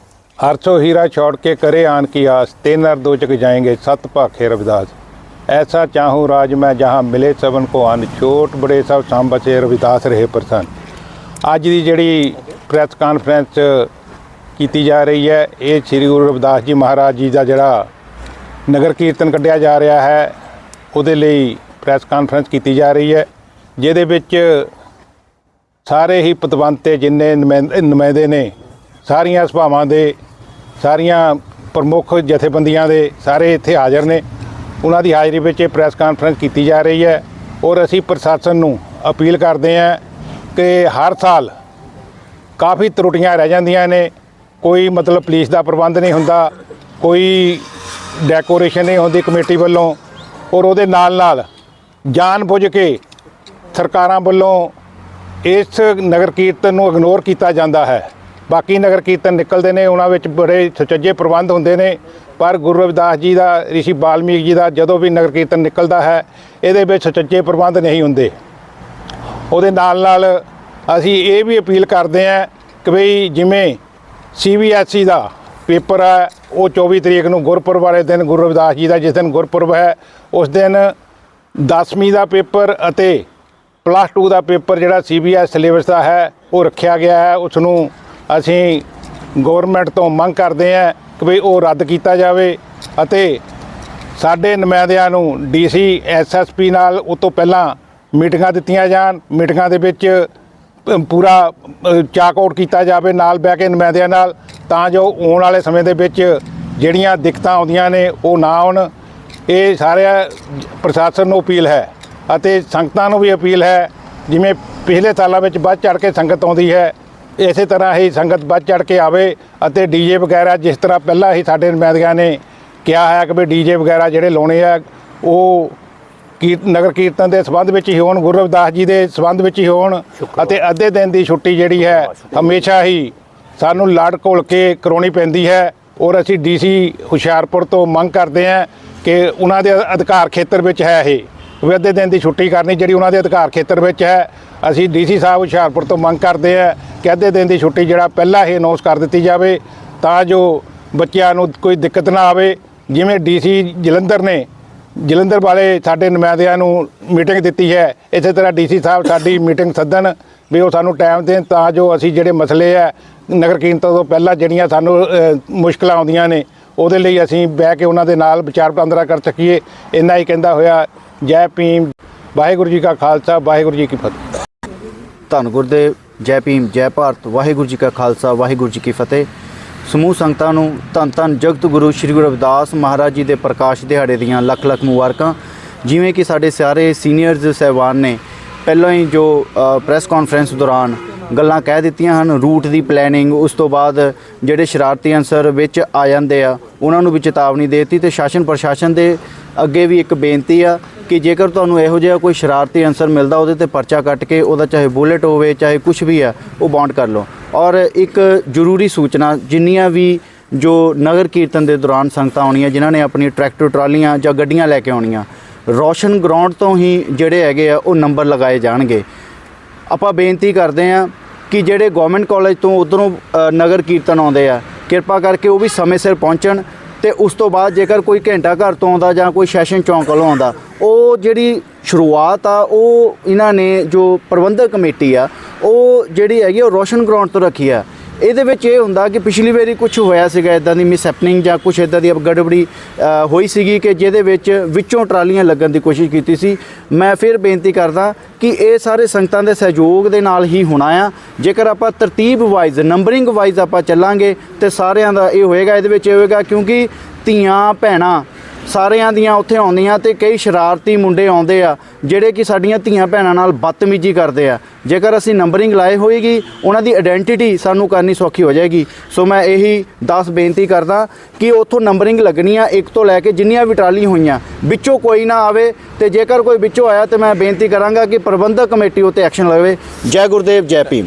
ਹਰਸੋ ਹੀਰਾ ਛੋੜ ਕੇ ਕਰੇ ਆਨ ਕੀ ਆਸ, ਤਿੰਨ ਅਰ ਦੋ ਚਕ ਜਾਏਗੇ, ਸਤ ਭਾਖੇ ਰਵਿਦਾਸ। ਐਸਾ ਚਾਹੂੰ ਰਾਜ ਮੈਂ ਜਹਾਂ ਮਿਲੇ ਸਵਨ ਕੋ ਆਨ ਛੋਟ ਬੜੇ ਸਭ ਸੰਬਚੇ ਰਵਿਦਾਸ ਰਹੇ ਪ੍ਰਸੰਨ। ਅੱਜ ਦੀ ਜਿਹੜੀ ਪ੍ਰੈਸ ਕਾਨਫਰੰਸ ਕੀਤੀ ਜਾ ਰਹੀ ਹੈ, ਇਹ ਸ੍ਰੀ ਗੁਰੂ ਰਵਿਦਾਸ ਜੀ ਮਹਾਰਾਜ ਜੀ ਦਾ ਜਿਹੜਾ ਨਗਰ ਕੀਰਤਨ ਕੱਢਿਆ ਜਾ ਰਿਹਾ ਹੈ, ਉਹਦੇ ਲਈ ਪ੍ਰੈਸ ਕਾਨਫਰੰਸ ਕੀਤੀ ਜਾ ਰਹੀ ਹੈ, ਜਿਹਦੇ ਵਿੱਚ ਸਾਰੇ ਹੀ ਪਤਵੰਤੇ ਜਿੰਨੇ ਨੁਮਾਇੰਦੇ ਨੇ, ਸਾਰੀਆਂ ਸੁਭਾਵਾਂ ਦੇ ਸਾਰੀਆਂ ਪ੍ਰਮੁੱਖ ਜਥੇਬੰਦੀਆਂ ਦੇ ਸਾਰੇ ਇੱਥੇ ਹਾਜ਼ਰ ਨੇ। ਉਹਨਾਂ ਦੀ ਹਾਜ਼ਰੀ ਵਿੱਚ ਇਹ ਪ੍ਰੈਸ ਕਾਨਫਰੰਸ ਕੀਤੀ ਜਾ ਰਹੀ ਹੈ ਔਰ ਅਸੀਂ ਪ੍ਰਸ਼ਾਸਨ ਨੂੰ ਅਪੀਲ ਕਰਦੇ ਹਾਂ ਕਿ ਹਰ ਸਾਲ ਕਾਫੀ ਤਰੁੱਟੀਆਂ ਰਹਿ ਜਾਂਦੀਆਂ ਨੇ। ਕੋਈ ਮਤਲਬ ਪੁਲਿਸ ਦਾ ਪ੍ਰਬੰਧ ਨਹੀਂ ਹੁੰਦਾ, ਕੋਈ ਡੈਕੋਰੇਸ਼ਨ ਨਹੀਂ ਹੁੰਦੀ ਕਮੇਟੀ ਵੱਲੋਂ ਔਰ ਉਹਦੇ ਨਾਲ ਨਾਲ ਜਾਣ ਬੁੱਝ ਕੇ ਸਰਕਾਰਾਂ ਵੱਲੋਂ ਇਸ ਨਗਰ ਕੀਰਤਨ ਨੂੰ ਇਗਨੋਰ ਕੀਤਾ ਜਾਂਦਾ ਹੈ। ਬਾਕੀ ਨਗਰ ਕੀਰਤਨ ਨਿਕਲਦੇ ਨੇ, ਉਹਨਾਂ ਵਿੱਚ ਬੜੇ ਸੁਚੱਜੇ ਪ੍ਰਬੰਧ ਹੁੰਦੇ ਨੇ। ਪਰ ਗੁਰੂ ਰਵਿਦਾਸ ਜੀ ਦਾ, ਰਿਸ਼ੀ ਬਾਲਮੀਕ ਜੀ ਦਾ ਜਦੋਂ ਵੀ ਨਗਰ ਕੀਰਤਨ ਨਿਕਲਦਾ ਹੈ, ਇਹਦੇ ਵਿੱਚ ਸੁਚੱਜੇ ਪ੍ਰਬੰਧ ਨਹੀਂ ਹੁੰਦੇ। ਉਹਦੇ ਨਾਲ ਨਾਲ ਅਸੀਂ ਇਹ ਵੀ ਅਪੀਲ ਕਰਦੇ ਹਾਂ ਕਿ ਬਈ ਜਿਵੇਂ ਸੀਬੀਐਸਈ ਦਾ ਪੇਪਰ ਹੈ, ਉਹ 24 ਤਰੀਕ ਨੂੰ ਗੁਰਪੁਰਬ ਵਾਲੇ ਦਿਨ ਗੁਰੂ ਰਵਿਦਾਸ ਜੀ ਦਾ ਜਿਸ ਦਿਨ ਗੁਰਪੁਰਬ ਹੈ, ਉਸ ਦਿਨ 10ਵੀਂ ਦਾ ਪੇਪਰ ਅਤੇ ਪਲੱਸ 2 ਦਾ ਪੇਪਰ ਜਿਹੜਾ ਸੀਬੀਐਸ ਸਿਲੇਬਸ ਦਾ ਹੈ, ਉਹ ਰੱਖਿਆ ਗਿਆ ਹੈ। ਉਸ ਨੂੰ ਅਸੀਂ ਗਵਰਨਮੈਂਟ ਤੋਂ ਮੰਗ ਕਰਦੇ ਹਾਂ ਕਿ ਭਈ ਉਹ ਰੱਦ ਕੀਤਾ ਜਾਵੇ ਅਤੇ ਸਾਡੇ ਨੁਮਾਇੰਦਿਆਂ ਨੂੰ ਡੀਸੀ ਐਸਐਸਪੀ ਨਾਲ ਉਹ ਤੋਂ ਪਹਿਲਾਂ ਮੀਟਿੰਗਾਂ ਦਿੱਤੀਆਂ ਜਾਣ, ਮੀਟਿੰਗਾਂ ਦੇ ਵਿੱਚ ਪੂਰਾ ਚਾਕ ਆਊਟ ਕੀਤਾ ਜਾਵੇ, ਨਾਲ ਬਹਿ ਕੇ ਨੁਮਾਇੰਦਿਆਂ ਨਾਲ, ਤਾਂ ਜੋ ਆਉਣ ਵਾਲੇ ਸਮੇਂ ਦੇ ਵਿੱਚ ਜਿਹੜੀਆਂ ਦਿੱਕਤਾਂ ਆਉਂਦੀਆਂ ਨੇ, ਉਹ ਨਾ ਆਉਣ। ਇਹ ਸਾਰੇ ਪ੍ਰਸ਼ਾਸਨ ਨੂੰ ਅਪੀਲ ਹੈ ਅਤੇ ਸੰਗਤਾਂ ਨੂੰ ਵੀ ਅਪੀਲ ਹੈ। ਜਿਵੇਂ ਪਿਛਲੇ ਸਾਲਾਂ ਵਿੱਚ ਵੱਧ ਚੜ ਕੇ ਸੰਗਤ ਆਉਂਦੀ ਹੈ ਇਸੇ ਤਰ੍ਹਾਂ ਹੀ ਸੰਗਤ ਵੱਧ ਚੜ ਕੇ ਆਵੇ ਅਤੇ ਡੀਜੇ ਵਗੈਰਾ ਜਿਸ ਤਰ੍ਹਾਂ ਪਹਿਲਾਂ ਹੀ ਸਾਡੇ ਨੁਮਾਇੰਦਿਆਂ ਨੇ ਕਿਹਾ ਹੈ ਕਿ ਵੀ ਡੀਜੇ ਵਗੈਰਾ ਜਿਹੜੇ ਲਾਉਣੇ ਆ ਉਹ ਕੀਰਤ ਨਗਰ ਕੀਰਤਨ ਦੇ ਸੰਬੰਧ ਵਿੱਚ ਹੀ ਹੋਣ ਗੁਰੂ ਰਵਿਦਾਸ ਜੀ ਦੇ ਸੰਬੰਧ ਵਿੱਚ ਹੀ ਹੋਣ ਅਤੇ ਅੱਧੇ ਦਿਨ ਦੀ ਛੁੱਟੀ ਜਿਹੜੀ ਹੈ ਹਮੇਸ਼ਾ ਹੀ ਸਾਨੂੰ ਲੜ ਘੋਲ ਕੇ ਕਰਾਉਣੀ ਪੈਂਦੀ ਹੈ ਔਰ ਅਸੀਂ ਡੀਸੀ ਹੁਸ਼ਿਆਰਪੁਰ ਤੋਂ ਮੰਗ ਕਰਦੇ ਹਾਂ ਕਿ ਉਹਨਾਂ ਦੇ ਅਧਿਕਾਰ ਖੇਤਰ ਵਿੱਚ ਹੈ ਇਹ। ਵੀ ਅੱਧੇ ਦਿਨ ਦੀ ਛੁੱਟੀ ਕਰਨੀ ਜਿਹੜੀ ਉਹਨਾਂ ਦੇ ਅਧਿਕਾਰ ਖੇਤਰ ਵਿੱਚ ਹੈ। ਅਸੀਂ ਡੀਸੀ ਸਾਹਿਬ ਹੁਸ਼ਿਆਰਪੁਰ ਤੋਂ ਮੰਗ ਕਰਦੇ ਹਾਂ ਕਿ ਅੱਧੇ ਦਿਨ ਦੀ ਛੁੱਟੀ ਜਿਹੜਾ ਪਹਿਲਾਂ ਹੀ ਅਨਾਉਂਸ ਕਰ ਦਿੱਤੀ ਜਾਵੇ ਤਾਂ ਜੋ ਬੱਚਿਆਂ ਨੂੰ ਕੋਈ ਦਿੱਕਤ ਨਾ ਆਵੇ। ਜਿਵੇਂ ਡੀਸੀ ਜਲੰਧਰ ਨੇ ਜਲੰਧਰ ਵਾਲੇ ਸਾਡੇ ਨੁਮਾਇੰਦਿਆਂ ਨੂੰ ਮੀਟਿੰਗ ਦਿੱਤੀ ਹੈ। ਇਸੇ ਤਰ੍ਹਾਂ ਡੀਸੀ ਸਾਹਿਬ ਸਾਡੀ ਮੀਟਿੰਗ ਸੱਦਣ ਵੀ ਉਹ ਸਾਨੂੰ ਟਾਈਮ ਦੇਣ ਤਾਂ ਜੋ ਅਸੀਂ ਜਿਹੜੇ ਮਸਲੇ ਆ ਨਗਰ ਕੀਰਤਨ ਤੋਂ ਪਹਿਲਾਂ ਜਿਹੜੀਆਂ ਸਾਨੂੰ ਅ, ਮੁਸ਼ਕਲਾਂ ਆਉਂਦੀਆਂ ਨੇ ਉਹਦੇ ਲਈ ਅਸੀਂ ਬਹਿ ਕੇ ਉਹਨਾਂ ਦੇ ਨਾਲ ਵਿਚਾਰ ਵਟਾਂਦਰਾ ਕਰ ਸਕੀਏ। ਇੰਨਾ ਹੀ ਕਹਿੰਦਾ ਹੋਇਆ ਜੈ ਭੀਮ, ਵਾਹਿਗੁਰੂ ਜੀ ਕਾ ਖਾਲਸਾ, ਵਾਹਿਗੁਰੂ ਜੀ ਕੀ ਫਤਿਹ। ਧੰਨ ਗੁਰਦੇਵ, ਜੈ ਭੀਮ, ਜੈ ਭਾਰਤ, ਵਾਹਿਗੁਰੂ ਜੀ ਕਾ ਖਾਲਸਾ, ਵਾਹਿਗੁਰੂ ਜੀ ਕੀ ਫਤਿਹ। ਸਮੂਹ ਸੰਗਤਾਂ ਨੂੰ ਧੰਨ ਧੰਨ ਜਗਤ ਗੁਰੂ ਸ੍ਰੀ ਗੁਰੂ ਰਵਿਦਾਸ ਮਹਾਰਾਜ ਜੀ ਦੇ ਪ੍ਰਕਾਸ਼ ਦਿਹਾੜੇ ਦੀਆਂ ਲੱਖ ਲੱਖ ਮੁਬਾਰਕਾਂ। ਜਿਵੇਂ ਕਿ ਸਾਡੇ ਸਾਰੇ ਸੀਨੀਅਰਜ਼ ਸਹਿਬਾਨ ਨੇ, ਪਹਿਲਾਂ ਹੀ ਜੋ ਪ੍ਰੈਸ ਕਾਨਫਰੰਸ ਦੌਰਾਨ ਗੱਲਾਂ ਕਹਿ ਦਿੱਤੀਆਂ ਹਨ, ਰੂਟ ਦੀ ਪਲੈਨਿੰਗ ਉਸ ਤੋਂ ਬਾਅਦ ਜਿਹੜੇ ਸ਼ਰਾਰਤੀ ਅਨਸਰ ਵਿੱਚ ਆ ਜਾਂਦੇ ਆ, ਉਹਨਾਂ ਨੂੰ ਵੀ ਚੇਤਾਵਨੀ ਦੇ ਦਿੱਤੀ ਤੇ ਸ਼ਾਸਨ ਪ੍ਰਸ਼ਾਸਨ ਦੇ ਅੱਗੇ ਵੀ ਇੱਕ ਬੇਨਤੀ ਆ ਕਿ ਜੇਕਰ ਤੁਹਾਨੂੰ ਇਹੋ ਜਿਹਾ ਕੋਈ ਸ਼ਰਾਰਤੀ ਅਨਸਰ ਮਿਲਦਾ ਉਹਦੇ ਤੇ ਪਰਚਾ ਕੱਟ ਕੇ ਉਹਦਾ ਚਾਹੇ ਬੁਲੇਟ ਹੋਵੇ, ਚਾਹੇ ਕੁਝ ਵੀ ਹੈ, ਉਹ ਬੌਂਡ ਕਰ ਲਓ। ਔਰ ਇੱਕ ਜ਼ਰੂਰੀ ਸੂਚਨਾ, ਜਿੰਨੀਆਂ ਵੀ ਜੋ ਨਗਰ ਕੀਰਤਨ ਦੇ ਦੌਰਾਨ ਸੰਗਤਾਂ ਆਉਣੀਆਂ, ਜਿਨ੍ਹਾਂ ਨੇ ਆਪਣੀ ਟਰੈਕਟਰ ਟਰਾਲੀਆਂ ਜਾਂ ਗੱਡੀਆਂ ਲੈ ਕੇ ਆਉਣੀਆਂ, ਰੋਸ਼ਨ ਗਰਾਊਂਡ ਤੋਂ ਹੀ ਜਿਹੜੇ ਹੈਗੇ ਆ, ਉਹ ਨੰਬਰ ਲਗਾਏ ਜਾਣਗੇ। ਆਪਾਂ ਬੇਨਤੀ ਕਰਦੇ ਹਾਂ ਕਿ ਜਿਹੜੇ ਗਵਰਨਮੈਂਟ ਕਾਲਜ ਤੋਂ ਉਧਰੋਂ ਨਗਰ ਕੀਰਤਨ ਆਉਂਦੇ ਆ, ਕਿਰਪਾ ਕਰਕੇ ਉਹ ਵੀ ਸਮੇਂ ਸਿਰ ਪਹੁੰਚਣ ਤੇ ਉਸ ਤੋਂ ਬਾਅਦ ਜੇਕਰ ਕੋਈ ਘੰਟਾ ਘਰ ਤੋਂ ਆਉਂਦਾ ਜਾਂ ਕੋਈ ਸੈਸ਼ਨ ਚੌਂਕ ਵੱਲੋਂ ਆਉਂਦਾ, ਉਹ ਜਿਹੜੀ ਸ਼ੁਰੂਆਤ ਆ, ਉਹ ਇਹਨਾਂ ਨੇ ਜੋ ਪ੍ਰਬੰਧਕ ਕਮੇਟੀ ਆ, ਉਹ ਜਿਹੜੀ ਹੈਗੀ ਉਹ ਰੋਸ਼ਨ ਗਰਾਊਂਡ ਤੋਂ ਰੱਖੀ ਆ। ਇਹਦੇ ਵਿੱਚ ਇਹ ਹੁੰਦਾ ਕਿ ਪਿਛਲੀ ਵਾਰੀ ਕੁਝ ਹੋਇਆ ਸੀਗਾ ਇਦਾਂ ਦੀ ਮਿਸ ਹੈਪਨਿੰਗ ਜਾਂ ਕੁਝ ਇਦਾਂ ਦੀ ਗੜਬੜੀ ਹੋਈ ਸੀਗੀ ਕਿ ਜਿਹਦੇ ਵਿੱਚ ਵਿੱਚੋਂ ਟਰਾਲੀਆਂ ਲੱਗਣ ਦੀ ਕੋਸ਼ਿਸ਼ ਕੀਤੀ ਸੀ। ਮੈਂ ਫਿਰ ਬੇਨਤੀ ਕਰਦਾ ਕਿ ਇਹ ਸਾਰੇ ਸੰਗਤਾਂ ਦੇ ਸਹਿਯੋਗ ਦੇ ਨਾਲ ਹੀ ਹੋਣਾ ਆ। ਜੇਕਰ ਆਪਾਂ ਤਰਤੀਬ ਵਾਈਜ਼ ਨੰਬਰਿੰਗ ਵਾਈਜ਼ ਆਪਾਂ ਚੱਲਾਂਗੇ ਤੇ ਸਾਰਿਆਂ ਦਾ ਇਹ ਹੋਏਗਾ, ਇਹਦੇ ਵਿੱਚ ਇਹ ਹੋਏਗਾ ਕਿਉਂਕਿ ਧੀਆਂ, ਭੈਣਾਂ ਸਾਰਿਆਂ ਦੀਆਂ ਉੱਥੇ ਆਉਂਦੀਆਂ ਤੇ ਕਈ ਸ਼ਰਾਰਤੀ ਮੁੰਡੇ ਆਉਂਦੇ ਆ, ਜਿਹੜੇ ਕਿ ਸਾਡੀਆਂ ਧੀਆਂ ਭੈਣਾਂ ਨਾਲ ਬਦਤਮੀਜ਼ੀ ਕਰਦੇ ਆ। ਜੇਕਰ ਅਸੀਂ ਨੰਬਰਿੰਗ ਲਾਏ ਹੋਏਗੀ, ਉਹਨਾਂ ਦੀ ਆਇਡੈਂਟੀਟੀ ਸਾਨੂੰ ਕਰਨੀ ਸੌਖੀ ਹੋ ਜਾਏਗੀ। ਸੋ ਮੈਂ ਇਹੀ 10 ਬੇਨਤੀ ਕਰਦਾ ਕਿ ਉੱਥੋਂ ਨੰਬਰਿੰਗ ਲੱਗਣੀ ਆ ਇੱਕ ਤੋਂ ਲੈ ਕੇ ਜਿੰਨੀਆਂ ਵੀ ਟਰਾਲੀ ਹੋਈਆਂ, ਵਿੱਚੋਂ ਕੋਈ ਨਾ ਆਵੇ ਤੇ ਜੇਕਰ ਕੋਈ ਵਿੱਚੋਂ ਆਇਆ ਤੇ ਮੈਂ ਬੇਨਤੀ ਕਰਾਂਗਾ ਕਿ ਪ੍ਰਬੰਧਕ ਕਮੇਟੀ ਉੱਤੇ ਐਕਸ਼ਨ ਲਵੇ। ਜੈ ਗੁਰਦੇਵ, ਜੈ ਭੀਮ।